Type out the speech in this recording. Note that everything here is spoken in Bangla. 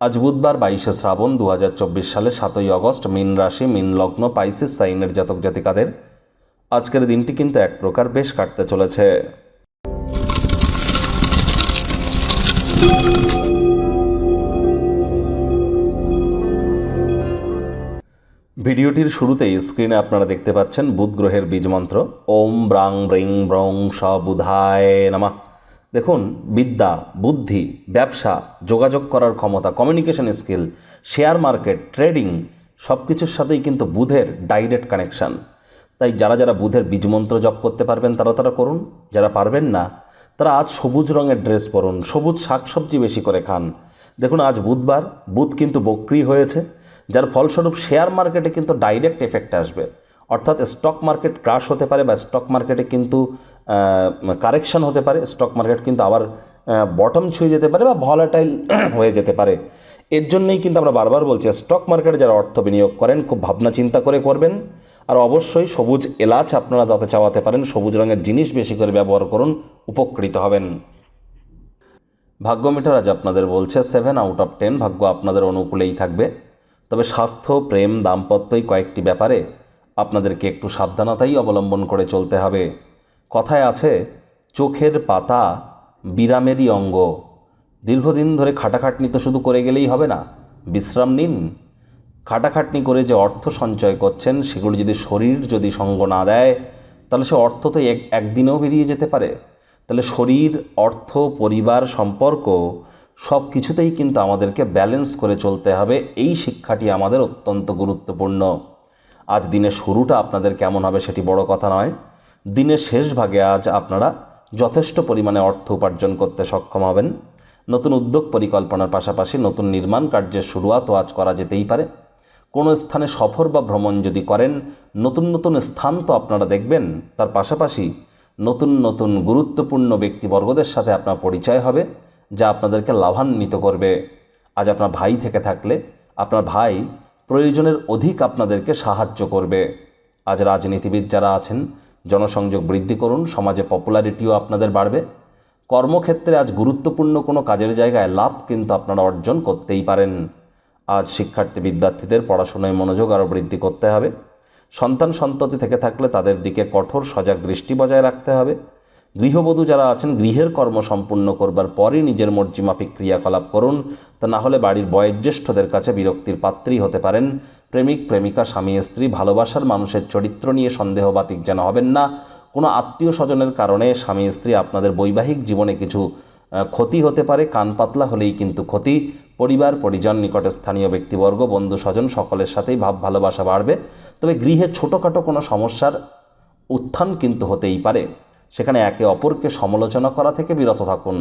আজ বুধবার বাইশে শ্রাবণ দু হাজার চব্বিশ সালে সাতই আগস্ট মিন রাশি, মিন লগ্ন, পাইসিস, সাইনের জাতক জাতিকাদের আজকের দিনটি কিন্তু এক প্রকার বেশ কাটতে চলেছে। ভিডিওটির শুরুতেই স্ক্রিনে আপনারা দেখতে পাচ্ছেন বুধ গ্রহের বীজমন্ত্র ওম ব্রাং ব্রিং ব্রং স বুধায় নামা। দেখুন, বিদ্যা, বুদ্ধি, ব্যবসা, যোগাযোগ করার ক্ষমতা communication skill share market trading সব কিছুর সাথেই কিন্তু বুধের ডাইরেক্ট কানেকশান তাই যারা যারা বুধের বীজমন্ত্র জপ করতে পারবেন, তারা তারা করুন। যারা পারবেন না, তারা আজ সবুজ রঙের ড্রেস পরুন, সবুজ শাকসবজি বেশি করে খান। দেখুন, আজ বুধবার, বুধ কিন্তু বক্রি হয়েছে, যার ফলস্বরূপ শেয়ার মার্কেটে কিন্তু ডাইরেক্ট এফেক্ট আসবে। অর্থাৎ স্টক মার্কেট ক্রাশ হতে পারে বা স্টক মার্কেটে কিন্তু কারেকশন হতে পারে স্টক মার্কেট কিন্তু আবার বটম ছুঁয়ে যেতে পারে বা ভলাটাইল হয়ে যেতে পারে। এর জন্যই কিন্তু আমরা বারবার বলছি স্টক মার্কেটে যারা অর্থ বিনিয়োগ করেন, খুব ভাবনা চিন্তা করে করবেন। আর অবশ্যই সবুজ এলাচ আপনারা তাতে চাওয়াতে পারেন, সবুজ রঙের জিনিস বেশি করে ব্যবহার করুন, উপকৃত হবেন। ভাগ্য মিটার আজ আপনাদের বলছে সেভেন আউট অফ টেন ভাগ্য আপনাদের অনুকূলেই থাকবে। তবে স্বাস্থ্য, প্রেম, দাম্পত্যই কয়েকটি ব্যাপারে আপনাদেরকে একটু সাবধানতাই অবলম্বন করে চলতে হবে। কথায় আছে, চোখের পাতা বিরামেরই অঙ্গ। দীর্ঘদিন ধরে খাটাখাটনি তো শুধু করে গেলেই হবে না। বিশ্রাম নিন। খাটাখাটনি করে যে অর্থ সঞ্চয় করছেন, সেগুলো যদি শরীর যদি সঙ্গ না দেয়, তাহলে সে অর্থ তো এক, একদিনেও বেরিয়ে যেতে পারে। তাহলে শরীর, অর্থ, পরিবার, সম্পর্ক সব কিছুতেই কিন্তু আমাদেরকে ব্যালেন্স করে চলতে হবে। এই শিক্ষাটি আমাদের অত্যন্ত গুরুত্বপূর্ণ। আজ দিনের শুরুটা আপনাদের কেমন হবে সেটি বড় কথা নয়। দিনের শেষ ভাগে আজ আপনারা যথেষ্ট পরিমাণে অর্থ উপার্জন করতে সক্ষম হবেন। নতুন উদ্যোগ পরিকল্পনার পাশাপাশি নতুন নির্মাণ কার্যের শুরুয়াতও আজ করা যেতেই পারে। কোনো স্থানে সফর বা ভ্রমণ যদি করেন, নতুন নতুন স্থান তো আপনারা দেখবেন। তার পাশাপাশি নতুন নতুন গুরুত্বপূর্ণ ব্যক্তিবর্গদের সাথে আপনার পরিচয় হবে, যা আপনাদেরকে লাভান্বিত করবে। আজ আপনার ভাই থেকে থাকলে আপনার ভাই প্রয়োজনের অধিক আপনাদেরকে সাহায্য করবে। আজ রাজনীতিবিদ যারা আছেন, জনসংযোগ বৃদ্ধি করুন, সমাজে পপুলারিটিও আপনাদের বাড়বে। কর্মক্ষেত্রে আজ গুরুত্বপূর্ণ কোনো কাজের জায়গায় লাভ কিন্তু আপনারা অর্জন করতেই পারেন। আজ শিক্ষার্থী বিদ্যার্থীদের পড়াশোনায় মনোযোগ আরও বৃদ্ধি করতে হবে। সন্তান সন্ততি থেকে থাকলে তাদের দিকে কঠোর সজাগ দৃষ্টি বজায় রাখতে হবে। গৃহবধূ যারা আছেন, গৃহের কর্ম সম্পূর্ণ করবার পরই নিজের মর্জিমাফিক ক্রিয়াকলাপ করুন। তা না হলে বাড়ির বয়োজ্যেষ্ঠদের কাছে বিরক্তির পাত্রী হতে পারেন। প্রেমিক, প্রেমিকা, স্বামী, স্ত্রী ভালোবাসার মানুষের চরিত্র নিয়ে সন্দেহবাতিক যেন হবেন না। কোনো আত্মীয় স্বজনের কারণে স্বামী, স্ত্রী আপনাদের বৈবাহিক জীবনে কিছু ক্ষতি হতে পারে, কান পাতলা হলেই কিন্তু ক্ষতি। পরিবার, পরিজন, নিকটে স্থানীয় ব্যক্তিবর্গ, বন্ধু স্বজন সকলের সাথেই ভাব ভালোবাসা বাড়বে। তবে গৃহে ছোটোখাটো কোনো সমস্যার উত্থান কিন্তু হতেই পারে। সেখানে একে অপরকে সমালোচনা করা থেকে বিরত থাকুন।